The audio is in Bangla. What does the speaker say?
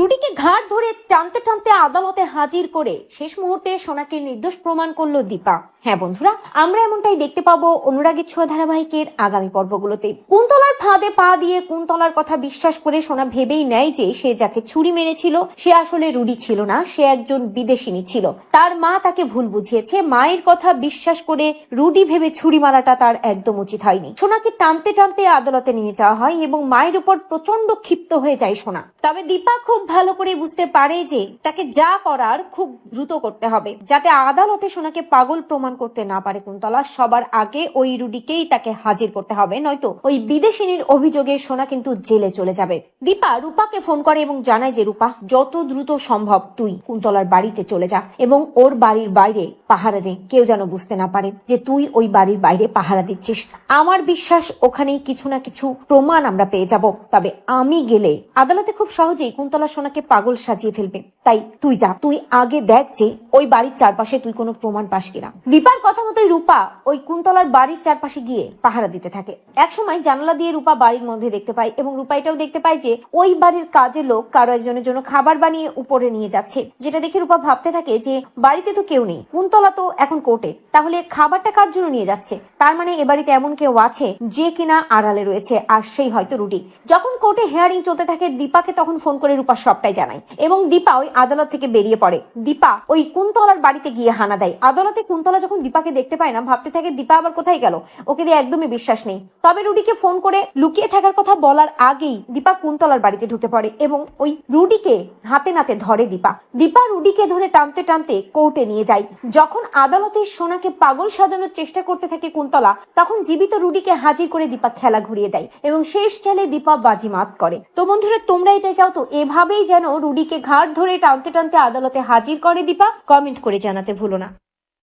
রুডিকে ঘাট ধরে টানতে টানতে আদালতে হাজির করে শেষ মুহূর্তে সোনাকে নির্দোষ প্রমাণ করল দীপা। হ্যাঁ বন্ধুরা, আমরা এমনটাই দেখতে পাবো অনুরাগের ছোঁয়া ধারাবাহিকের আগামী পর্বগুলোতে। কুন্তলার ফাঁদে পা দিয়ে কুন্তলার কথা বিশ্বাস করে সোনা ভেবেই নেয় যে সে যাকে ছুরি মেরেছিল, সে আসলে রুডি ছিল না, সে একজন বিদেশিনী ছিল। তার মা তাকে ভুল বুঝিয়েছে, মায়ের কথা বিশ্বাস করে রুডি ভেবে ছুরি মারাটা তার একদম উচিত হয়নি। সোনাকে টানতে টানতে আদালতে নিয়ে যাওয়া হয় এবং মায়ের উপর প্রচণ্ড ক্ষিপ্ত হয়ে যায় সোনা। তবে দীপা খুব ভালো করে বুঝতে পারে যে তাকে যা করার খুব দ্রুত করতে হবে, যাতে আদালতে সোনাকে পাগল প্রমাণ করতে না পারে কুন্তলা। সবার আগে ওই রুডিকেই তাকে হাজির করতে হবে, নয়তো ওই বিদেশিনীর অভিযোগে সোনা কিন্তু জেলে চলে যাবে। দীপা রূপাকে ফোন করে এবং জানায় যে, রূপা, যত দ্রুত সম্ভব তুই কুন্তলার বাড়িতে চলে যা এবং ওর বাড়ির বাইরে পাহারা দে। কেউ যেন বুঝতে না পারে যে তুই ওই বাড়ির বাইরে পাহারা দিচ্ছিস। আমার বিশ্বাস ওখানেই কিছু না কিছু প্রমাণ আমরা পেয়ে যাব। তবে আমি গেলে আদালতে খুব সহজেই কুন্তলা সোনাকে পাগল সাজিয়ে ফেলবে। তাই তুই যা, তুই আগে দেখ যে ওই বাড়ির চারপাশে তুই কোনো প্রমাণ পাস কিনা। দীপার কথা মতোই রূপা ওই কুন্তলার বাড়ির চারপাশে গিয়ে পাহারা দিতে থাকে। একসময় জানালা দিয়ে রূপা বাড়ির মধ্যে দেখতে পায় এবং রূপা এটাও দেখতে পায় যে ওই বাড়ির কাজের লোক কারও একজনের জন্য খাবার বানিয়ে উপরে নিয়ে যাচ্ছে। যেটা দেখে রূপা ভাবতে থাকে যে বাড়িতে তো কেউ নেই, কুন্তলা তো এখন কোর্টে। তাহলে খাবারটা কার জন্য নিয়ে যাচ্ছে? তার মানে এ বাড়িতে এমন কেউ আছে যে কিনা আড়ালে রয়েছে, আর সেই হয়তো রুটি। যখন কোর্টে হেয়ারিং চলতে থাকে, দীপাকে তখন ফোন করে রূপা সবটাই জানায় এবং দীপা ওই আদালত থেকে বেরিয়ে পড়ে। দীপা ওই কুন্তলার বাড়িতে গিয়ে হানা দেয়। আদালতে কুন্তলা যখন দীপাকে দেখতে পায় না, ভাবতে থাকে দীপা আবার কোথায় গেল? ওকে দিয়ে একদমই বিশ্বাস নেই। তবে রুডিকে ফোন করে লুকিয়ে থাকার কথা বলার আগেই দীপা কুন্তলার বাড়িতে ঢুকে পড়ে এবং ওই রুডিকে হাতে নাতে ধরে দীপা। দীপা রুডিকে ধরে টানতে টানতে কোর্টে নিয়ে যায়। যখন আদালতে সোনাকে পাগল সাজানোর চেষ্টা করতে থাকে কুন্তলা, তখন জীবিত রুডিকে হাজির করে দীপা খেলা ঘুরিয়ে দেয় এবং শেষ চালে দীপা বাজিমাত করে। তো বন্ধুরা, তোমরা এটাই চাও তো এভাবেই যেন রুডিকে ঘাট ধরে টানতে টানতে আদালতে হাজির করে দীপা। কমেন্ট করে জানাতে ভুলো না।